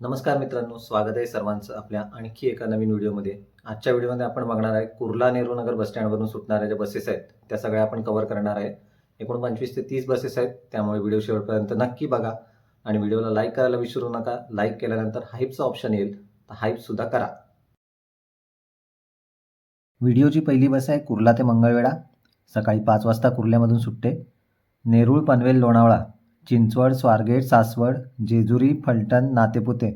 नमस्कार मित्रांनो स्वागत आहे सर्वांचं आपल्या आणखी एका नवीन व्हिडिओमध्ये. आजच्या व्हिडिओमध्ये आपण बघणार आहे कुर्ला नेहरू नगर बसस्टँडवरून सुटणाऱ्या ज्या बसेस आहेत त्या सगळ्या आपण कव्हर करणार आहे. एकूण पंचवीस ते तीस बसेस आहेत त्यामुळे व्हिडिओ शेवटपर्यंत नक्की बघा. आणि व्हिडिओला लाईक करायला विसरू नका. लाईक केल्यानंतर हाईपचा ऑप्शन येईल तर हाईपसुद्धा करा. व्हिडिओची पहिली बस आहे कुर्ला ते मंगळवेढा. सकाळी पाच वाजता कुर्ल्यामधून सुटते. नेरूळ पनवेल लोणावळा. चिंचवड स्वारगेट सासवड जेजुरी फलटण नातेपुते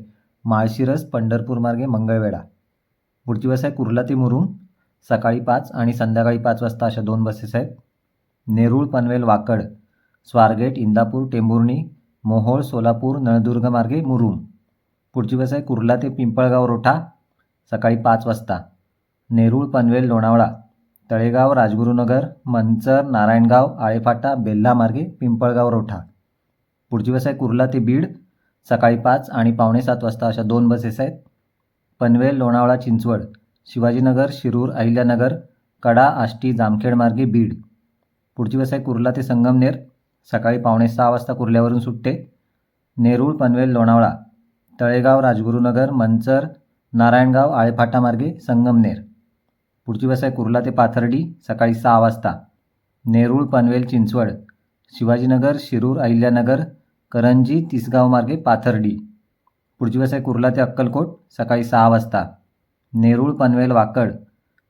माळशिरस पंढरपूर मार्गे मंगळवेढा. पुढची बस आहे कुर्ला ते मुरुम. सकाळी पाच आणि संध्याकाळी पाच वाजता अशा दोन बसेस आहेत. नेरूळ पनवेल वाकड स्वारगेट इंदापूर टेंभुर्णी मोहोळ सोलापूर नळदुर्ग मार्गे मुरुम. पुढची बस आहे कुर्ला ते पिंपळगाव रोठा. सकाळी पाच वाजता. नेरूळ पनवेल लोणावळा तळेगाव राजगुरुनगर मंचर नारायणगाव आळेफाटा बेल्ला मार्गे पिंपळगाव रोठा. पुढची बस आहे कुर्ला ते बीड सकाळी पाच आणि पावणे सात वाजता अशा दोन बसेस आहेत. पनवेल लोणावळा चिंचवड शिवाजीनगर शिरूर अहिल्यानगर कडा आष्टी जामखेड मार्गे बीड. पुढची बस आहे कुर्ला ते संगमनेर सकाळी पावणे सहा वाजता कुर्ल्यावरून सुटते. नेरूळ पनवेल लोणावळा तळेगाव राजगुरुनगर मंचर नारायणगाव आळेफाटा मार्गे संगमनेर. पुढची बस आहे कुर्ला ते पाथर्डी सकाळी सहा वाजता. नेरूळ पनवेल चिंचवड शिवाजीनगर शिरूर अहिल्यानगर करंजी तिसगाव मार्गे पाथर्डी. पुढची बस आहे कुर्ला ते अक्कलकोट सकाळी सहा वाजता. नेरूळ पनवेल वाकड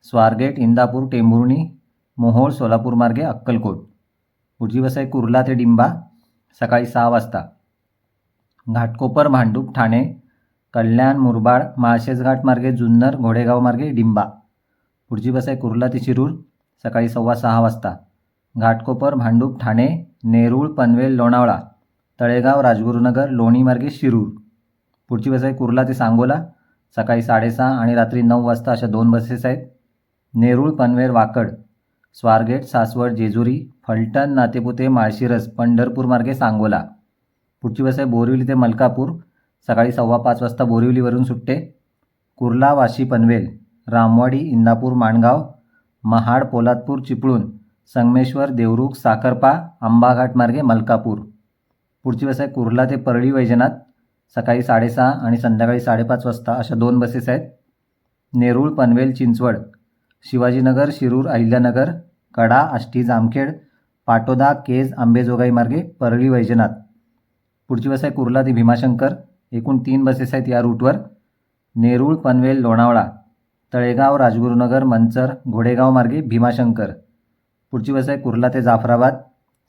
स्वारगेट इंदापूर टेंभुर्णी मोहोळ सोलापूर मार्गे अक्कलकोट. पुढची बस आहे कुर्ला ते डिंबा सकाळी सहा वाजता. घाटकोपर भांडूप ठाणे कल्याण मुरबाड माळशेजघाट मार्गे जुन्नर घोडेगाव मार्गे डिंबा. पुढची बस आहे कुर्ला ते शिरूर सकाळी सव्वा सहा वाजता. घाटकोपर भांडूप ठाणे नेरूळ पनवेल लोणावळा. तळेगाव राजगुरुनगर लोणीमार्गे शिरूर. पुढची बस आहे कुर्ला ते सांगोला. सकाळी साडेसहा आणि रात्री नऊ वाजता अशा दोन बसेस आहेत. नेरूळ पनवेल वाकड स्वारगेट सासवड जेजुरी फलटण नातेपुते माळशिरस पंढरपूर मार्गे सांगोला. पुढची बस आहे बोरिवली ते मलकापूर. सकाळी सव्वा पाच वाजता बोरिवलीवरून सुटते. कुर्ला वाशी पनवेल रामवाडी इंदापूर माणगाव महाड पोलादपूर चिपळूण संगमेश्वर देवरुख साखरपा आंबाघाट मार्गे मलकापूर. पुढची बस आहे कुर्ला ते परळी वैजनाथ. सकाळी साडेसहा आणि संध्याकाळी साडेपाच वाजता अशा दोन बसेस आहेत. नेरूळ पनवेल चिंचवड. शिवाजीनगर शिरूर अहिल्यानगर कडा आष्टी जामखेड पाटोदा केज आंबेजोगाई मार्गे परळी वैजनाथ. पुढची बस आहे कुर्ला ते भीमाशंकर. एकूण तीन बसेस आहेत या रूटवर. नेरूळ पनवेल लोणावळा. तळेगाव राजगुरुनगर मंचर घोडेगाव मार्गे भीमाशंकर. पुढची बस आहे कुर्ला ते जाफराबाद.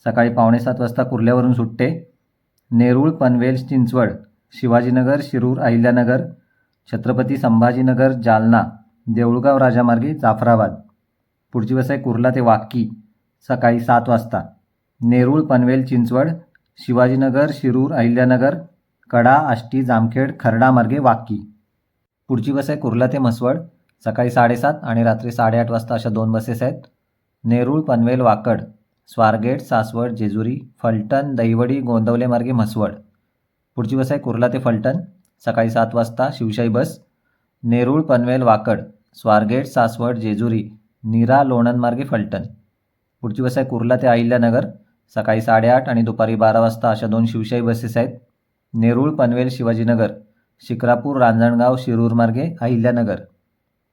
सकाळी पावणे सात वाजता कुर्ल्यावरून सुटते. नेरूळ पनवेल चिंचवड शिवाजीनगर शिरूर अहिल्यानगर छत्रपती संभाजीनगर जालना देऊळगाव राजामार्गे जाफराबाद. पुढची बस आहे कुर्ला ते वाकी सकाळी सात वाजता. नेरूळ पनवेल चिंचवड शिवाजीनगर शिरूर अहिल्यानगर कडा आष्टी जामखेड खर्डा मार्गे वाकी. पुढची बस आहे कुर्ला ते म्हसवड सकाळी साडेसात आणि रात्री साडेआठ वाजता अशा दोन बसेस आहेत. नेरूळ पनवेल वाकड. स्वारगेट सासवड जेजुरी फलटण दहिवडी गोंदवले मार्गे म्हसवड. पुढची बस आहे कुर्ला ते फलटण. सकाळी सात वाजता शिवशाही बस. नेरूळ पनवेल वाकड. स्वारगेट सासवड जेजुरी नीरा लोणंद मार्गे फलटण. पुढची बस आहे कुर्ला ते अहिल्यानगर. सकाळी साडेआठ आणि दुपारी बारा वाजता अशा दोन शिवशाही बसेस आहेत. नेरूळ पनवेल शिवाजीनगर. शिक्रापूर रांजणगाव शिरूर मार्गे अहिल्यानगर.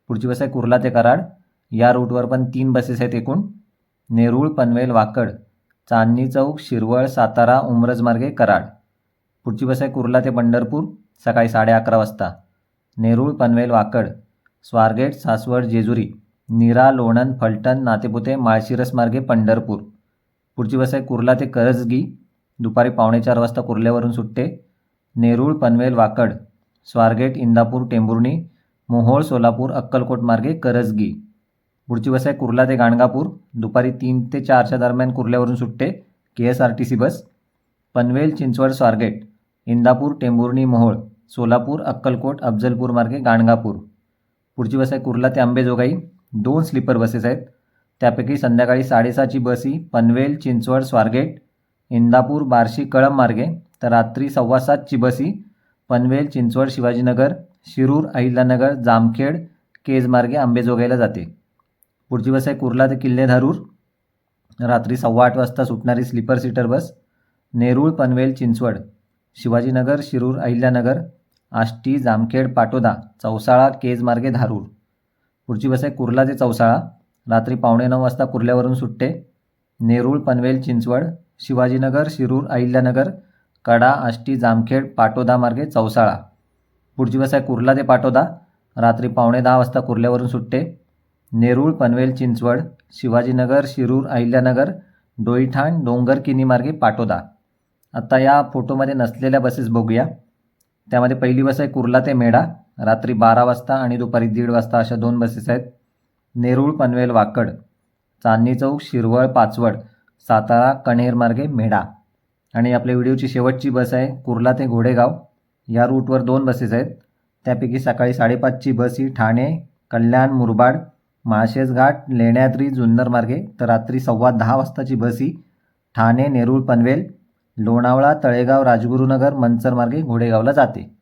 पुढची बस आहे कुर्ला ते कराड. या रूटवर पण तीन बसेस आहेत एकूण. नेरूळ पनवेल वाकड चांदणी चौक शिरवळ सातारा उमरजमार्गे कराड. पुढची बस आहे कुर्ला ते पंढरपूर सकाळी साडे अकरा वाजता. नेरूळ पनवेल वाकड स्वारगेट सासवड जेजुरी नीरा लोणंद फलटण नातेपुते माळशिरस मार्गे पंढरपूर. पुढची बस आहे कुर्ला ते करजगी दुपारी पावणे चार वाजता कुर्ल्यावरून सुटते. नेरूळ पनवेल वाकड स्वारगेट इंदापूर टेंभुर्णी मोहोळ सोलापूर अक्कलकोट मार्गे करजगी. पुढची बस आहे कुर्ला ते गाणगापूर. दुपारी तीन ते चारच्या दरम्यान कुर्ल्यावरून सुटते K S R T C bus. Panvel Chinchwad Swargate Indapur Tembhurni Mohol Solapur Akkalkot Afzalpur मार्गे गाणगापूर. पुढची बस आहे कुर्ला ते आंबेजोगाई दोन स्लीपर बसेस आहेत. त्यापैकी संध्याकाळी साडेसहाची बस ही पनवेल चिंचवड स्वारगेट इंदापूर बार्शी कळंब मार्गे. तर रात्री सव्वा सातची बस ही पनवेल चिंचवड शिवाजीनगर शिरूर अहिल्यानगर जामखेड केज मार्गे अंबेजोगाईला जाते. पुढची बस आहे कुर्ला ते किल्ले धारूर. रात्री सव्वा आठ वाजता सुटणारी sleeper seater bus Nerul Panvel Chinchwad Shivajinagar Shirur Ahilyanagar Ashti Jamkhed Patoda Chausala Kej मार्गे धारूर. पुढची बस आहे कुर्ला ते चौसाळा. रात्री पावणे नऊ वाजता कुर्ल्यावरून सुटते. नेरूळ पनवेल चिंचवड शिवाजीनगर शिरूर अहिल्यानगर कडा आष्टी जामखेड पाटोदा मार्गे चौसाळा. पुढची बस आहे कुर्ला ते पाटोदा. रात्री पावणे दहा वाजता कुर्ल्यावरून सुटते. नेरूळ पनवेल चिंचवड शिवाजीनगर शिरूर अहिल्यानगर डोईठाण डोंगरकिनी मार्गे पाटोदा. आता या फोटोमध्ये नसलेल्या बसेस बघूया. त्यामध्ये पहिली बस आहे कुर्ला ते मेढा. रात्री बारा वाजता आणि दुपारी दीड वाजता अशा दोन बसेस आहेत. नेरूळ पनवेल वाकड. चांदणी चौक शिरवळ पाचवड सातारा कणेर मार्गे मेढा. आणि आपल्या व्हिडिओची शेवटची बस आहे कुर्ला ते घोडेगाव. या रूटवर दोन बसेस आहेत. त्यापैकी सकाळी साडेपाचची बस ही ठाणे कल्याण मुरबाड माळशेज घाट लेण्याद्री जुन्नर मार्गे तर रात्री सव्वा दहा वाजताची बस ही ठाणे नेरूळ पनवेल लोणावळा तळेगाव राजगुरुनगर मंचर मार्गे घोडेगावला जाते.